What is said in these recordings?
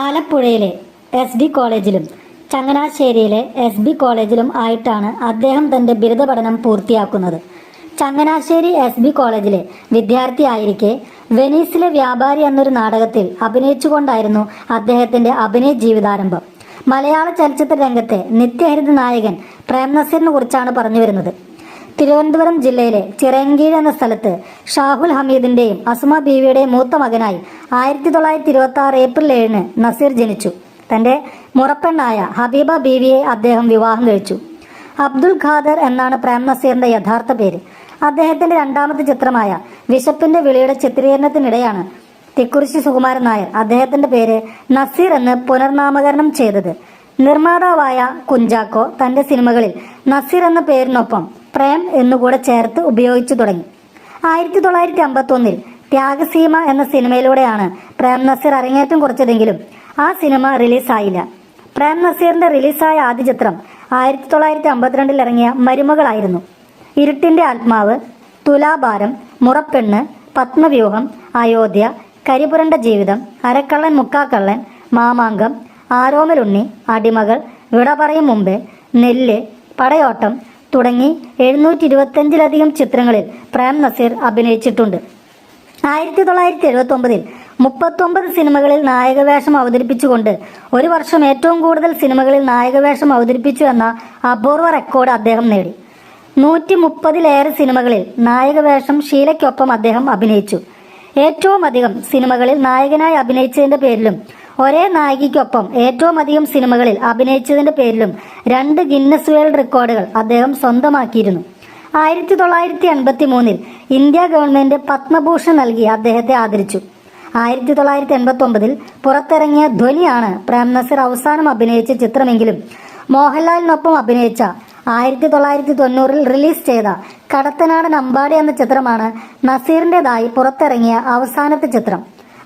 ആലപ്പുഴയിലെ S D കോളേജിലും ചങ്ങനാശ്ശേരിയിലെ S B കോളേജിലും ആയിട്ടാണ് അദ്ദേഹം തന്റെ ബിരുദ പഠനം പൂർത്തിയാക്കുന്നത്. ചങ്ങനാശ്ശേരി എസ് ബി കോളേജിലെ വിദ്യാർത്ഥിയായിരിക്കെ വെനീസിലെ വ്യാപാരി എന്നൊരു നാടകത്തിൽ അഭിനയിച്ചുകൊണ്ടായിരുന്നു അദ്ദേഹത്തിന്റെ അഭിനയ ജീവിതാരംഭം. മലയാള ചലച്ചിത്ര രംഗത്തെ നിത്യഹരിത നായകൻ പ്രേംനസീറിനെ കുറിച്ചാണ് പറഞ്ഞു വരുന്നത്. തിരുവനന്തപുരം ജില്ലയിലെ ചിറയൻകീഴ് എന്ന സ്ഥലത്ത് ഷാഹുൽ ഹമീദിന്റെയും അസുമ ബീവിയുടെയും മൂത്ത മകനായി ആയിരത്തി തൊള്ളായിരത്തി ഇരുപത്തി ആറ് ഏപ്രിൽ ഏഴിന് നസീർ ജനിച്ചു. തന്റെ മുറപ്പെണ്ണായ ഹബീബ ബീവിയെ അദ്ദേഹം വിവാഹം കഴിച്ചു. അബ്ദുൽ ഖാദർ എന്നാണ് പ്രേം നസീറിന്റെ യഥാർത്ഥ പേര്. അദ്ദേഹത്തിന്റെ രണ്ടാമത്തെ ചിത്രമായ വിശപ്പിന്റെ വിളിയുടെ ചിത്രീകരണത്തിനിടെയാണ് തിക്കുറിശി സുകുമാരൻ നായർ അദ്ദേഹത്തിന്റെ പേര് നസീർ എന്ന് പുനർനാമകരണം ചെയ്തത്. നിർമ്മാതാവായ കുഞ്ചാക്കോ തന്റെ സിനിമകളിൽ നസീർ എന്ന പേരിനൊപ്പം പ്രേം എന്നുകൂടെ ചേർത്ത് ഉപയോഗിച്ചു തുടങ്ങി. ആയിരത്തി തൊള്ളായിരത്തി അമ്പത്തി ഒന്നിൽ ത്യാഗസീമ എന്ന സിനിമയിലൂടെയാണ് പ്രേം നസീർ അരങ്ങേറ്റം കുറിച്ചതെങ്കിലും ആ സിനിമ റിലീസായില്ല. പ്രേം നസീറിന്റെ റിലീസായ ആദ്യ ചിത്രം ആയിരത്തി തൊള്ളായിരത്തി അമ്പത്തിരണ്ടിൽ ഇറങ്ങിയ മരുമകളായിരുന്നു. ഇരുട്ടിന്റെ ആത്മാവ് തുലാഭാരം മുറപ്പെണ്ണ് പത്മവ്യൂഹം അയോധ്യ കരിപുരണ്ട ജീവിതം അരക്കള്ളൻ മുക്കാക്കള്ളൻ മാമാങ്കം ആരോമലുണ്ണി അടിമകൾ വിട പറയും മുമ്പ് നെല്ല് പടയോട്ടം തുടങ്ങി എഴുന്നൂറ്റി ഇരുപത്തഞ്ചിലധികം ചിത്രങ്ങളിൽ പ്രേം നസീർ അഭിനയിച്ചിട്ടുണ്ട്. ആയിരത്തി തൊള്ളായിരത്തി എഴുപത്തി ഒമ്പതിൽ മുപ്പത്തൊമ്പത് സിനിമകളിൽ നായകവേഷം അവതരിപ്പിച്ചുകൊണ്ട് ഒരു വർഷം ഏറ്റവും കൂടുതൽ സിനിമകളിൽ നായകവേഷം അവതരിപ്പിച്ചു എന്ന അപൂർവ റെക്കോർഡ് അദ്ദേഹം നേടി. നൂറ്റി മുപ്പതിലേറെ സിനിമകളിൽ നായകവേഷം ഷീലയ്ക്കൊപ്പം അദ്ദേഹം അഭിനയിച്ചു. ഏറ്റവും അധികം സിനിമകളിൽ നായകനായി അഭിനയിച്ചതിന്റെ പേരിലും ഒരേ നായികയ്ക്കൊപ്പം ഏറ്റവും അധികം സിനിമകളിൽ അഭിനയിച്ചതിന്റെ പേരിലും രണ്ട് ഗിന്നസ് വേൾഡ് റെക്കോർഡുകൾ അദ്ദേഹം സ്വന്തമാക്കിയിരുന്നു. ആയിരത്തി തൊള്ളായിരത്തി എൺപത്തി മൂന്നിൽ ഇന്ത്യ ഗവൺമെന്റ് പത്മഭൂഷൺ നൽകി അദ്ദേഹത്തെ ആദരിച്ചു. ആയിരത്തി തൊള്ളായിരത്തി എൺപത്തി ഒമ്പതിൽ പുറത്തിറങ്ങിയ ധ്വനിയാണ് പ്രേം നസീർ അവസാനം അഭിനയിച്ച ചിത്രമെങ്കിലും മോഹൻലാലിനൊപ്പം അഭിനയിച്ച ആയിരത്തി തൊള്ളായിരത്തി തൊണ്ണൂറിൽ റിലീസ് ചെയ്ത കടത്തനാടൻ അമ്പാടി എന്ന ചിത്രമാണ് നസീറിന്റെതായി പുറത്തിറങ്ങിയ അവസാനത്തെ ചിത്രം.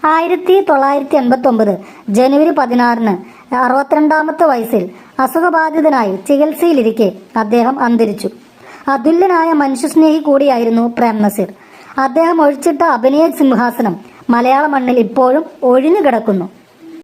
ആയിരത്തി തൊള്ളായിരത്തി എൺപത്തി ഒമ്പത് ജനുവരി പതിനാറിന് അറുപത്തിരണ്ടാമത്തെ വയസ്സിൽ അസുഖബാധിതനായി ചികിത്സയിലിരിക്കെ അദ്ദേഹം അന്തരിച്ചു. അതുല്യനായ മനുഷ്യസ്നേഹി കൂടിയായിരുന്നു പ്രേം നസീർ. അദ്ദേഹം ഒഴിച്ചിട്ട അഭിനയ സിംഹാസനം മലയാള മണ്ണിൽ ഇപ്പോഴും ഒഴിഞ്ഞു കിടക്കുന്നു